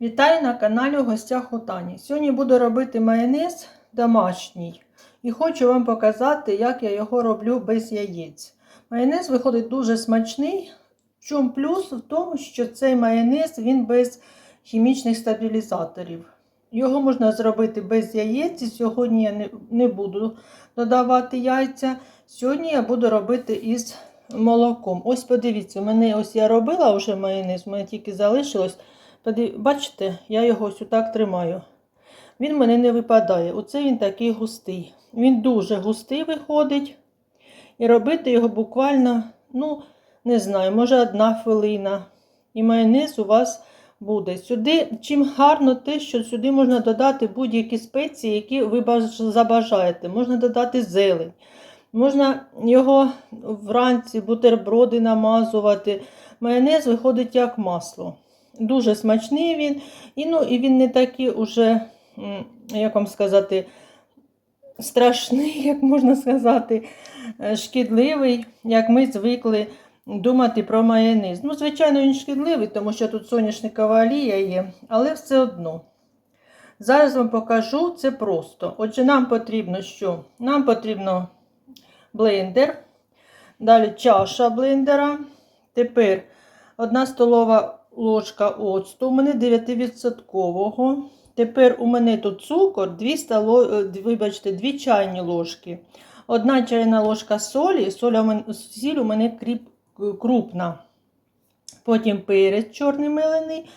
Вітаю на каналі гостях у Тані. Сьогодні буду робити майонез домашній і хочу вам показати, як я його роблю без яєць. Майонез виходить дуже смачний. В чому плюс? В тому, що цей майонез він без хімічних стабілізаторів. Його можна зробити без яєць. і Сьогодні я не, не буду додавати яйця. Сьогодні я буду робити із молоком. Ось подивіться, мене ось я робила вже майонез, у мене тільки залишилось. Подив... Бачите, я його ось так тримаю. Він мене не випадає. Оце він такий густий. Він дуже густий виходить. І робити його буквально, ну, не знаю, може одна хвилина. І майонез у вас буде. Сюди, чим гарно те, що сюди можна додати будь-які спеції, які ви забажаєте. Можна додати зелень. Можна його вранці бутерброди намазувати. Майонез виходить як масло. Дуже смачний він, і, ну, і він не такий уже, як вам сказати, страшний, як можна сказати, е, шкідливий, як ми звикли думати про майонез. Ну, звичайно, він шкідливий, тому що тут соняшникова олія є, але все одно. Зараз вам покажу це просто. Отже, нам потрібно що? Нам потрібно блендер, далі чаша блендера. Тепер 1 столова ложка оцту, у мене 9%. Тепер у мене тут цукор, 2 столо... е, вибачте, 2 чайні ложки. Одна чайна ложка солі, сіль у мене кріп... крупна. Потім перець чорний мелений,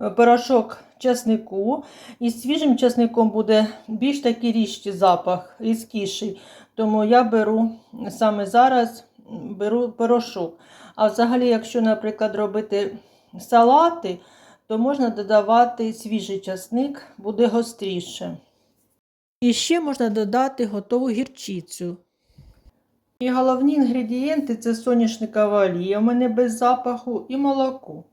е, порошок часнику. І свіжим часником буде більш такий ріжчий запах, різкіший. Тому я беру саме зараз беру порошок. А взагалі, якщо, наприклад, робити салати, то можна додавати свіжий часник, буде гостріше. І ще можна додати готову гірчицю. І головні інгредієнти це соняшникова олія, у мене без запаху, і молоко.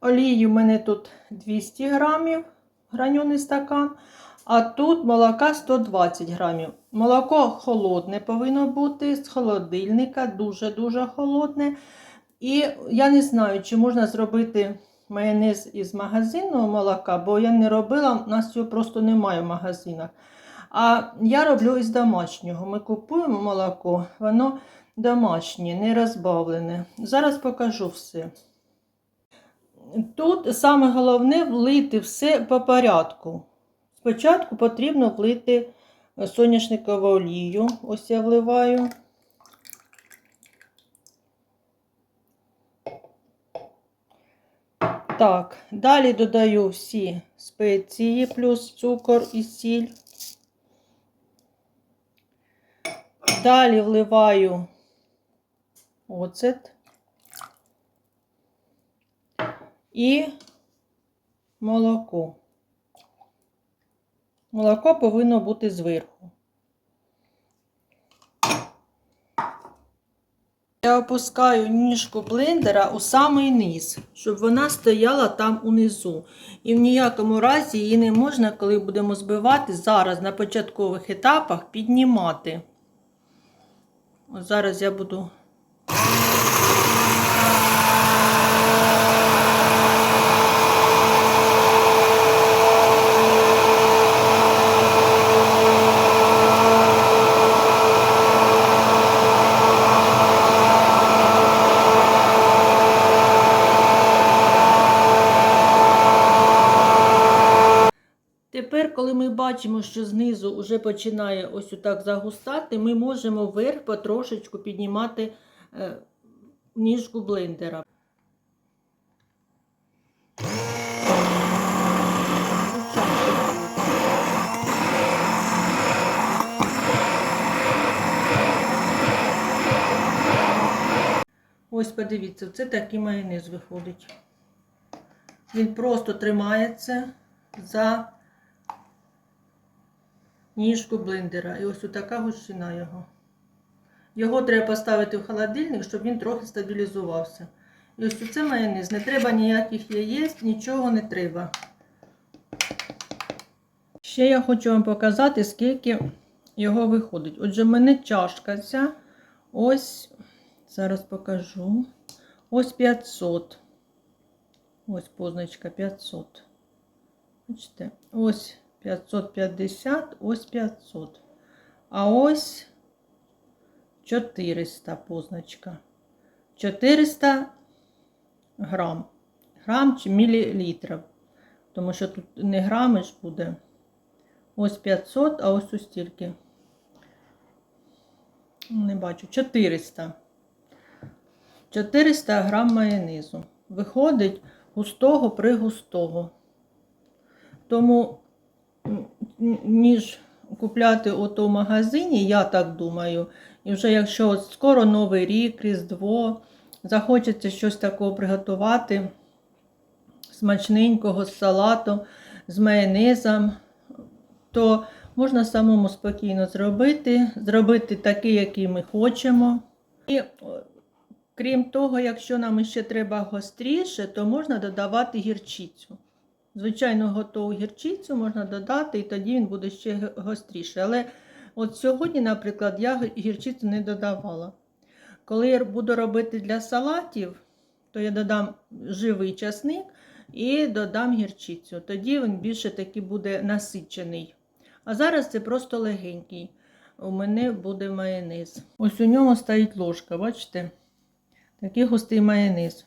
Олії у мене тут 200 грамів, граньоний стакан, а тут молока 120 грамів. Молоко холодне повинно бути з холодильника, дуже-дуже холодне. І я не знаю, чи можна зробити майонез із магазинного молока, бо я не робила, у нас його просто немає в магазинах. А я роблю із домашнього. Ми купуємо молоко, воно домашнє, не розбавлене. Зараз покажу все. Тут саме головне влити все по порядку. Спочатку потрібно влити соняшникову олію. Ось я вливаю. Так, далі додаю всі спеції, плюс цукор і сіль. Далі вливаю оцет і молоко. Молоко повинно бути зверху. Я опускаю ніжку блендера у самий низ, щоб вона стояла там унизу. І в ніякому разі її не можна, коли будемо збивати, зараз на початкових етапах піднімати. Ось зараз я буду. Тепер, коли ми бачимо, що знизу вже починає ось отак загустати, ми можемо вверх потрошечку піднімати е, ніжку блендера. Ось подивіться, це такий майонез виходить. Він просто тримається за ніжку блендера. І ось така гущина його. Його треба поставити в холодильник, щоб він трохи стабілізувався. І ось це майонез. Не треба ніяких яєць, нічого не треба. Ще я хочу вам показати, скільки його виходить. Отже, в мене чашка ця. Ось, зараз покажу. Ось 500. Ось позначка 500. Бачите, ось 550, ось 500. А ось 400 позначка. 400 грам. Грам чи мілілітрів. Тому що тут не грами ж буде. Ось 500, а ось ось стільки. Не бачу. 400. 400 грам майонезу. Виходить густого пригустого. Тому, м, м, ніж купляти ото в магазині, я так думаю, і вже якщо скоро Новий рік, Різдво, захочеться щось такого приготувати, смачненького з салатом, з майонезом, то можна самому спокійно зробити, зробити такий, який ми хочемо. І крім того, якщо нам ще треба гостріше, то можна додавати гірчицю. Звичайно, готову гірчицю можна додати, і тоді він буде ще гостріший. Але от сьогодні, наприклад, я гірчицю не додавала. Коли я буду робити для салатів, то я додам живий часник і додам гірчицю. Тоді він більше таки буде насичений. А зараз це просто легенький. У мене буде майонез. Ось у ньому стоїть ложка, бачите? Такий густий майонез.